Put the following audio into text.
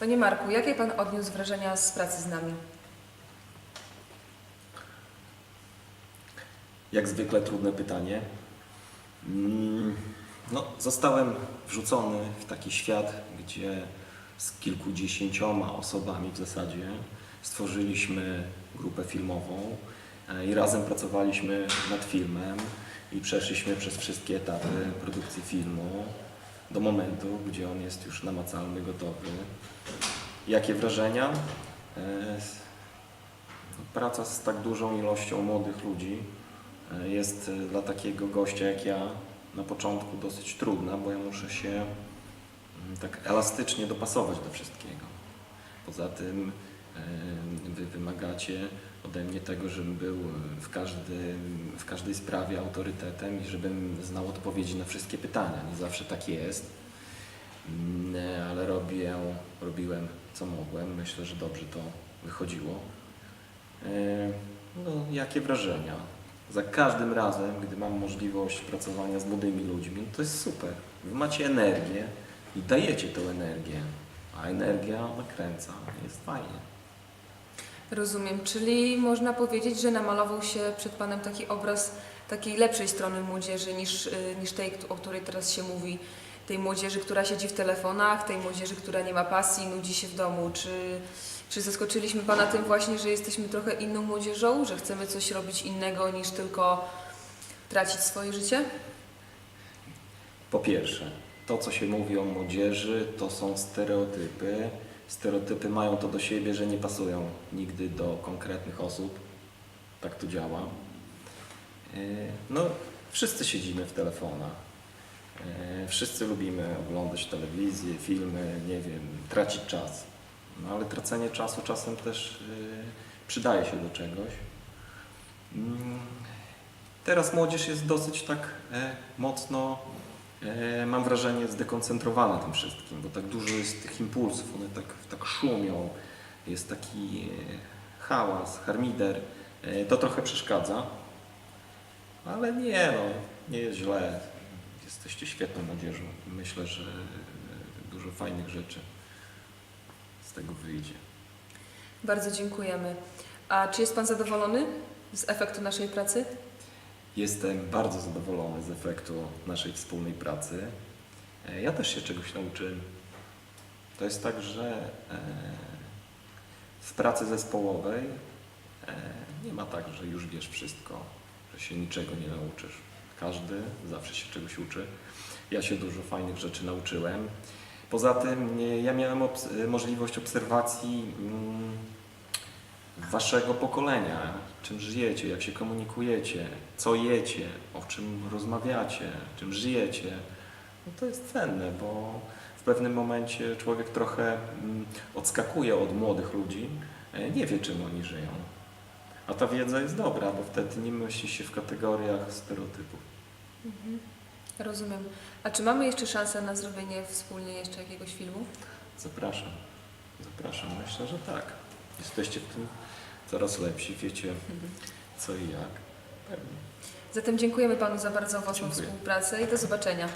Panie Marku, jakie Pan odniósł wrażenia z pracy z nami? Jak zwykle trudne pytanie. Mm, No, zostałem wrzucony w taki świat, gdzie z kilkudziesięcioma osobami w zasadzie stworzyliśmy grupę filmową e, i razem pracowaliśmy nad filmem i przeszliśmy przez wszystkie etapy produkcji filmu do momentu, gdzie on jest już namacalny, gotowy. Jakie wrażenia? E, no, Praca z tak dużą ilością młodych ludzi e, jest e, dla takiego gościa jak ja na początku dosyć trudna, bo ja muszę się mm, tak elastycznie dopasować do wszystkiego. Poza tym wy wymagacie ode mnie tego, żebym był w, każdy, w każdej sprawie autorytetem i żebym znał odpowiedzi na wszystkie pytania. Nie zawsze tak jest, Mm, e, ale robię, robiłem co mogłem. Myślę, że dobrze to wychodziło. E, No, jakie wrażenia? Za każdym razem, gdy mam możliwość pracowania z młodymi ludźmi, to jest super. Wy macie energię i dajecie tę energię, a energia nakręca, jest fajnie. Rozumiem, czyli można powiedzieć, że namalował się przed Panem taki obraz takiej lepszej strony młodzieży niż, y, niż tej, o której teraz się mówi. Tej młodzieży, która siedzi w telefonach, tej młodzieży, która nie ma pasji, nudzi się w domu. Czy, czy zaskoczyliśmy Pana tym właśnie, że jesteśmy trochę inną młodzieżą, że chcemy coś robić innego niż tylko tracić swoje życie? Po pierwsze, to co się mówi o młodzieży, to są stereotypy. Stereotypy mają to do siebie, że nie pasują nigdy do konkretnych osób. Tak to działa. Yy, No, wszyscy siedzimy w telefonach. Yy, Wszyscy lubimy oglądać telewizję, filmy, nie wiem, tracić czas. No ale tracenie czasu czasem też yy, przydaje się do czegoś. Mm, Teraz młodzież jest dosyć tak e, mocno, e, mam wrażenie, zdekoncentrowana tym wszystkim, bo tak dużo jest tych impulsów, one tak, tak szumią, jest taki e, hałas, harmider. E, to trochę przeszkadza, ale nie no, nie jest źle. Jesteście świetną młodzieżą. Myślę, że e, dużo fajnych rzeczy z tego wyjdzie. Bardzo dziękujemy. A czy jest Pan zadowolony z efektu naszej pracy? Jestem bardzo zadowolony z efektu naszej wspólnej pracy. E, Ja też się czegoś nauczyłem. To jest tak, że e, w pracy zespołowej e, nie ma tak, że już wiesz wszystko, że się niczego nie nauczysz. Każdy zawsze się czegoś uczy. Ja się dużo fajnych rzeczy nauczyłem. Poza tym ja miałem obs- możliwość obserwacji mm, waszego pokolenia, czym żyjecie, jak się komunikujecie, co jecie, o czym rozmawiacie, czym żyjecie. No to jest cenne, bo w pewnym momencie człowiek trochę mm, odskakuje od młodych ludzi, e, nie wie czym oni żyją. A ta wiedza jest dobra, bo wtedy nie myśli się w kategoriach stereotypów. Mhm. Rozumiem. A czy mamy jeszcze szansę na zrobienie wspólnie jeszcze jakiegoś filmu? Zapraszam. Zapraszam. Myślę, że tak. Jesteście w tym coraz lepsi, wiecie co i jak. Pewnie. Zatem dziękujemy Panu za bardzo owocną Dziękuję. współpracę i do zobaczenia.